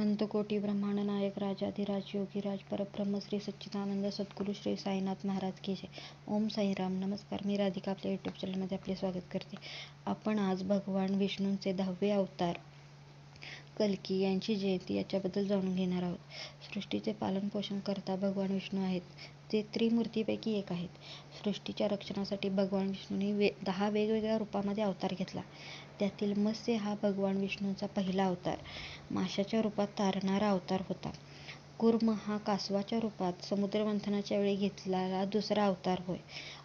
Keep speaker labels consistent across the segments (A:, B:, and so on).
A: अनंत कोटी ब्रह्मांड नायक राजाधिराज योगीराज परब्रह्म श्री सच्चिदानंद सद्गुरू श्री साईनाथ महाराज की जय. ओम साईराम नमस्कार. मी राधिका आपल्या यूट्यूब चॅनलमध्ये आपले स्वागत करते. आपण आज भगवान विष्णूंचे दहावे अवतार कल्की यांची जयंती याच्याबद्दल जाणून घेणार आहोत. सृष्टीचे पालनपोषण करता भगवान विष्णू आहेत. ते त्रिमूर्तीपैकी एक आहेत. सृष्टीच्या रक्षणासाठी भगवान विष्णूने वे दहा वेगवेगळ्या रूपामध्ये अवतार घेतला. त्यातील मत्स्य हा भगवान विष्णूचा पहिला अवतार. माशाच्या रूपात तारणारा अवतार होता. कूर्म हा कासवाच्या रूपात समुद्रमंथनाच्या वेळी घेतलेला दुसरा अवतार होय.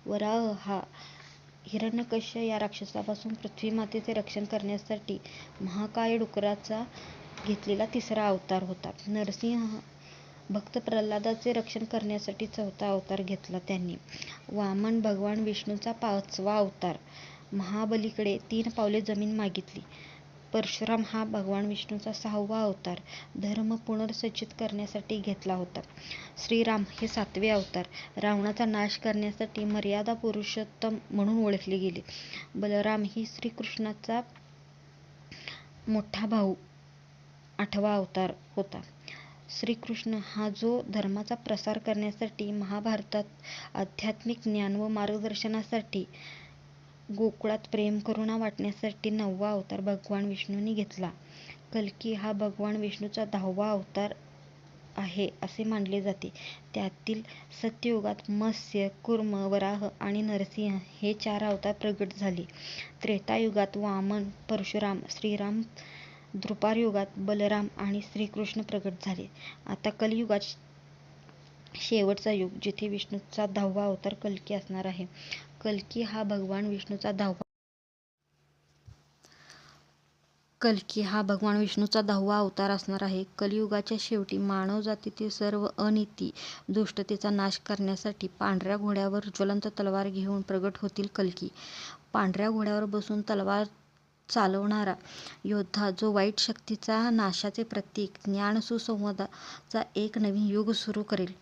A: वराह हा हिरण्यकश्य या राक्षसापासून पृथ्वीमातेचे रक्षण करण्यासाठी महाकाय डुकराचा घेतलेला तिसरा अवतार होता. नरसिंह भक्त प्रल्हादाचे रक्षण करण्यासाठी चौथा अवतार घेतला त्यांनी. वामन भगवान विष्णूचा पाचवा अवतार. महाबलीकडे तीन पावले जमीन मागितली. परशुराम हा भगवान विष्णूचा सहावा अवतार धर्म पुनर्संचित करण्यासाठी घेतला होता. श्रीराम हे सातवे अवतार रावणाचा नाश करण्यासाठी मर्यादा पुरुषोत्तम म्हणून ओळखले गेले. बलराम ही श्रीकृष्णाचा मोठा भाऊ आठवा अवतार होता. श्रीकृष्ण हा जो धर्माचा प्रसार करण्यासाठी महाभारतात आध्यात्मिक ज्ञान व मार्गदर्शनासाठी गोकुळात प्रेम करुणा वाटण्यासाठी नववा अवतार भगवान विष्णूंनी घेतला. कल्की हा भगवान विष्णूचा दहावा अवतार आहे असे मानले जाते. त्यातील सत्ययुगात मत्स्य कूर्म वराह आणि नरसिंह हे चार अवतार प्रगट झाले. त्रेतायुगात वामन परशुराम श्रीराम द्रुपार युगात बलराम आणि श्रीकृष्ण प्रगट झाले. आता कलियुगात शेवटचा युग जिथे विष्णूचा दहावा अवतार कल्की असणार आहे. कल्की हा भगवान विष्णूचा दहावा कल्की हा भगवान विष्णूचा दहावा अवतार असणार आहे. कलियुगाच्या शेवटी मानव जातीतील सर्व अनिती दुष्टतेचा नाश करण्यासाठी पांढऱ्या घोड्यावर ज्वलंत तलवार घेऊन प्रगट होतील कल्की. पांढऱ्या घोड्यावर बसून तलवार चालवणारा योद्धा जो वाईट शक्तीचा नाशाचे प्रतीक ज्ञान सुसंवादाचा एक नवीन युग सुरू करेल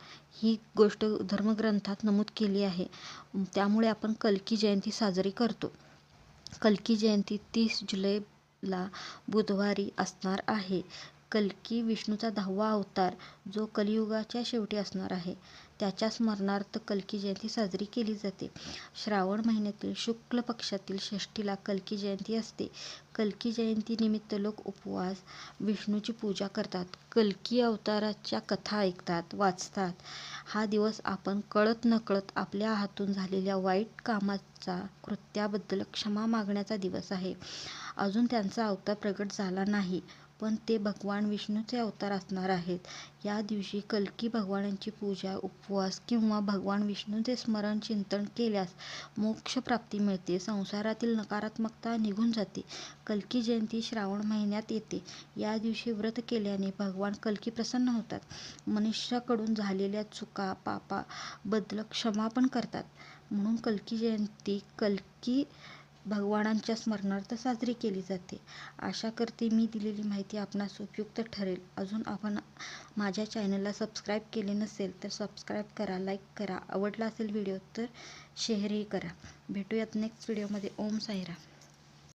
A: ही गोष्ट धर्मग्रंथात नमूद केली आहे. त्यामुळे आपण कल्की जयंती साजरी करतो. कल्की जयंती तीस जुलैला बुधवारी असणार आहे. कल्की विष्णूचा दहावा अवतार जो कलियुगाच्या शेवटी असणार आहे. त्याच्या स्मरणार्थ कल्की जयंती साजरी केली जाते. श्रावण महिन्यातील शुक्ल पक्षातील षष्ठीला कल्की जयंती असते. कल्की जयंतीनिमित्त लोक उपवास विष्णूची पूजा करतात. कल्की अवताराच्या कथा ऐकतात वाचतात. हा दिवस आपण कळत नकळत आपल्या हातून झालेल्या वाईट कामाचा कृत्याबद्दल क्षमा मागण्याचा दिवस आहे. अजून त्यांचा अवतार प्रगट झाला नाही. पण ते भगवान विष्णूचे अवतार असणार आहेत. या दिवशी कलकी भगवानांची पूजा उपवास किंवा भगवान विष्णूचे स्मरण चिंतन केल्यास मोक्षप्राप्ती मिळते. संसारातील नकारात्मकता निघून जाते. कलकी जयंती श्रावण महिन्यात येते. या दिवशी व्रत केल्याने भगवान कल्की प्रसन्न होतात. मनुष्याकडून झालेल्या चुका पापाबद्दल क्षमा पण करतात. म्हणून कलकी जयंती कल्की भगवानांच्या स्मरणार्थ साजरी केली जाते. आशा करते मी दिलेली माहिती आपणास उपयुक्त ठरेल. अजून आपण माझ्या चॅनलला सबस्क्राईब केले नसेल तर सबस्क्राईब करा लाईक करा. आवडला असेल व्हिडिओ तर शेअरही करा. भेटूयात नेक्स्ट व्हिडिओमध्ये ओम साईराम.